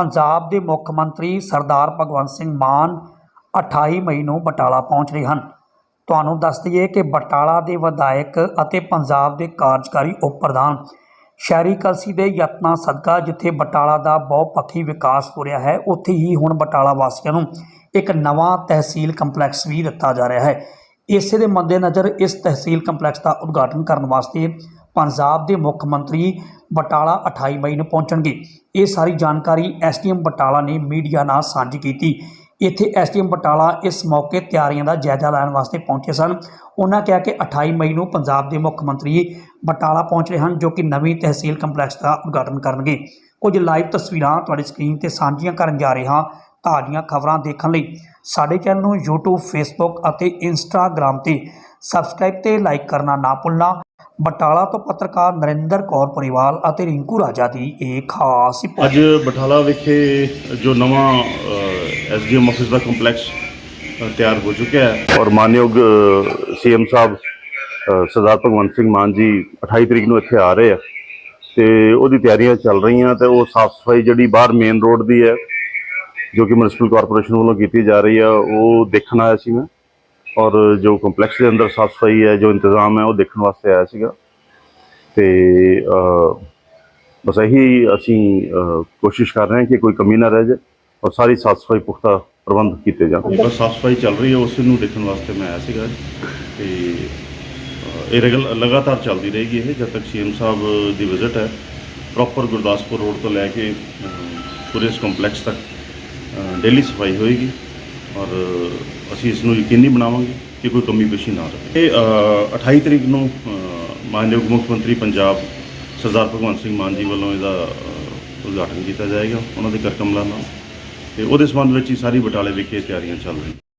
ਪੰਜਾਬ ਦੇ ਮੁੱਖ ਮੰਤਰੀ ਸਰਦਾਰ ਭਗਵੰਤ ਸਿੰਘ ਮਾਨ 28 ਮਈ ਨੂੰ ਬਟਾਲਾ ਪਹੁੰਚ ਰਹੇ ਹਨ। ਤੁਹਾਨੂੰ ਦੱਸ ਦਈਏ ਕਿ ਬਟਾਲਾ ਦੇ ਵਿਧਾਇਕ ਅਤੇ ਪੰਜਾਬ ਦੇ ਕਾਰਜਕਾਰੀ ਉਪ ਪ੍ਰਧਾਨ ਸ਼ਹਿਰੀ ਕਲਸੀ ਦੇ ਯਤਨਾਂ ਸਦਕਾ ਜਿੱਥੇ ਬਟਾਲਾ ਦਾ ਬਹੁਪੱਖੀ ਵਿਕਾਸ ਹੋ ਰਿਹਾ ਹੈ, ਉੱਥੇ ਹੀ ਹੁਣ ਬਟਾਲਾ ਵਾਸੀਆਂ ਨੂੰ ਇੱਕ ਨਵਾਂ ਤਹਿਸੀਲ ਕੰਪਲੈਕਸ ਵੀ ਦਿੱਤਾ ਜਾ ਰਿਹਾ ਹੈ। ਇਸੇ ਦੇ ਮੱਦੇਨਜ਼ਰ ਇਸ ਤਹਿਸੀਲ ਕੰਪਲੈਕਸ ਦਾ ਉਦਘਾਟਨ ਕਰਨ ਵਾਸਤੇ ਪੰਜਾਬ ਦੇ ਮੁੱਖ ਮੰਤਰੀ ਬਟਾਲਾ 28 ਮਈ ਨੂੰ ਪਹੁੰਚਣਗੇ। ਇਹ ਸਾਰੀ ਜਾਣਕਾਰੀ ਐਸਡੀਐਮ ਬਟਾਲਾ ਨੇ ਮੀਡੀਆ ਨਾਲ ਸਾਂਝੀ ਕੀਤੀ। ਇੱਥੇ ਐਸਡੀਐਮ ਬਟਾਲਾ ਇਸ ਮੌਕੇ ਤਿਆਰੀਆਂ ਦਾ ਜਾਇਜ਼ਾ ਲੈਣ ਵਾਸਤੇ ਪਹੁੰਚੇ ਸਨ। ਉਹਨਾਂ ਕਿਹਾ ਕਿ 28 ਮਈ ਨੂੰ ਪੰਜਾਬ ਦੇ ਮੁੱਖ ਮੰਤਰੀ ਬਟਾਲਾ ਪਹੁੰਚ ਰਹੇ ਹਨ, ਜੋ ਕਿ ਨਵੀਂ ਤਹਿਸੀਲ ਕੰਪਲੈਕਸ ਦਾ ਉਦਘਾਟਨ ਕਰਨਗੇ। ਕੁਝ ਲਾਈਵ ਤਸਵੀਰਾਂ ਤੁਹਾਡੀ ਸਕਰੀਨ ਤੇ ਸਾਂਝੀਆਂ ਕਰਨ ਜਾ ਰਹੇ ਹਾਂ ਤਾਜ਼ੀਆਂ ਖਬਰਾਂ ਦੇਖਣ ਲਈ। ਸਾਡੇ ਚੈਨਲ ਨੂੰ YouTube, Facebook ਅਤੇ Instagram ਤੇ ਸਬਸਕ੍ਰਾਈਬ ਤੇ ਲਾਈਕ ਕਰਨਾ ਨਾ ਭੁੱਲਣਾ। ਬਟਾਲਾ ਤੋਂ ਪੱਤਰਕਾਰ ਨਰਿੰਦਰ ਕੌਰ ਪਰਿਵਾਲ ਅਤੇ ਰਿੰਕੂ ਰਾਜਾ ਦੀ ਇਹ ਖਾਸ ਅੱਜ ਬਠਾਲਾ ਵਿਖੇ ਜੋ ਨਵਾਂ ਐਸਡੀਐਮ ਆਫਿਸ ਦਾ ਕੰਪਲੈਕਸ ਅ, ਤਿਆਰ ਹੋ ਚੁੱਕਿਆ ਹੈ। ਔਰ ਮਾਨਯੋਗ ਸੀਐਮ ਸਾਹਿਬ ਅ, ਸਰਦਾਰ ਭਗਵੰਤ ਸਿੰਘ ਮਾਨ ਜੀ 28 ਤਰੀਕ ਨੂੰ ਇੱਥੇ ਆ ਰਹੇ ਆ ਤੇ ਉਹਦੀ ਤਿਆਰੀਆਂ ਚੱਲ ਰਹੀਆਂ ਤੇ ਉਹ ਸਾਫ਼ ਸਫ਼ਾਈ ਜਿਹੜੀ ਬਾਹਰ ਮੇਨ ਰੋਡ ਦੀ ਹੈ ਜੋ ਕਿ ਮਿਊਨਿਸਪਲ ਕਾਰਪੋਰੇਸ਼ਨ ਵੱਲੋਂ ਕੀਤੀ ਜਾ ਰਹੀ ਆ ਉਹ ਦੇਖਣ ਆਇਆ ਸੀ ਮੈਂ। ਔਰ ਜੋ ਕੰਪਲੈਕਸ ਦੇ ਅੰਦਰ ਸਾਫ਼ ਸਫ਼ਾਈ ਹੈ ਜੋ ਇੰਤਜ਼ਾਮ ਹੈ ਉਹ ਦੇਖਣ ਵਾਸਤੇ ਆਇਆ ਸੀਗਾ। ਤੇ ਬਸ ਇਹੀ ਅਸੀਂ ਕੋਸ਼ਿਸ਼ ਕਰ ਰਹੇ ਹਾਂ ਕਿ ਕੋਈ ਕਮੀ ਨਾ ਰਹਿ ਜਾਏ ਔਰ ਸਾਰੀ ਸਾਫ਼ ਸਫ਼ਾਈ ਪੁਖਤਾ ਪ੍ਰਬੰਧ ਕੀਤੇ ਜਾਣ। ਬਸ ਸਾਫ਼ ਸਫ਼ਾਈ ਚੱਲ ਰਹੀ ਹੈ ਉਸ ਨੂੰ ਦੇਖਣ ਵਾਸਤੇ ਮੈਂ ਆਇਆ ਸੀਗਾ। ਤੇ ਇਹ ਰੈਗੂਲ ਲਗਾਤਾਰ ਚੱਲਦੀ ਰਹੇਗੀ ਇਹ ਜਦ ਤੱਕ ਸੀਐਮ ਸਾਹਿਬ ਦੀ ਵਿਜ਼ਿਟ ਹੈ। ਪ੍ਰੋਪਰ ਗੁਰਦਾਸਪੁਰ ਰੋਡ ਤੋਂ ਲੈ ਕੇ ਅ, ਪੂਰੇ ਕੰਪਲੈਕਸ ਤੱਕ ਡੇਲੀ ਸਫ਼ਾਈ ਹੋਏਗੀ। ਔਰ ਅਸੀਂ ਇਸ ਨੂੰ ਯਕੀਨੀ ਬਣਾਵਾਂਗੇ ਕਿ ਕੋਈ ਕਮੀ ਪੇਸ਼ੀ ਨਾ ਰਹੇ। ਇਹ ਅ, 28 ਤਰੀਕ ਨੂੰ ਮਾਨਯੋਗ ਮੁੱਖ ਮੰਤਰੀ ਪੰਜਾਬ ਸਰਦਾਰ ਭਗਵੰਤ ਸਿੰਘ ਮਾਨ ਜੀ ਵੱਲੋਂ ਇਹਦਾ ਉਦਘਾਟਨ ਕੀਤਾ ਜਾਏਗਾ। ਉਹਨਾਂ ਦੇ ਕਰ ਕਮਲਾਂ ਨਾਲ। ਤੇ ਉਹਦੇ ਸੰਬੰਧ ਵਿੱਚ ਹੀ ਸਾਰੀ ਬਟਾਲੇ ਵਿਖੇ ਤਿਆਰੀਆਂ ਚੱਲ ਰਹੀਆਂ।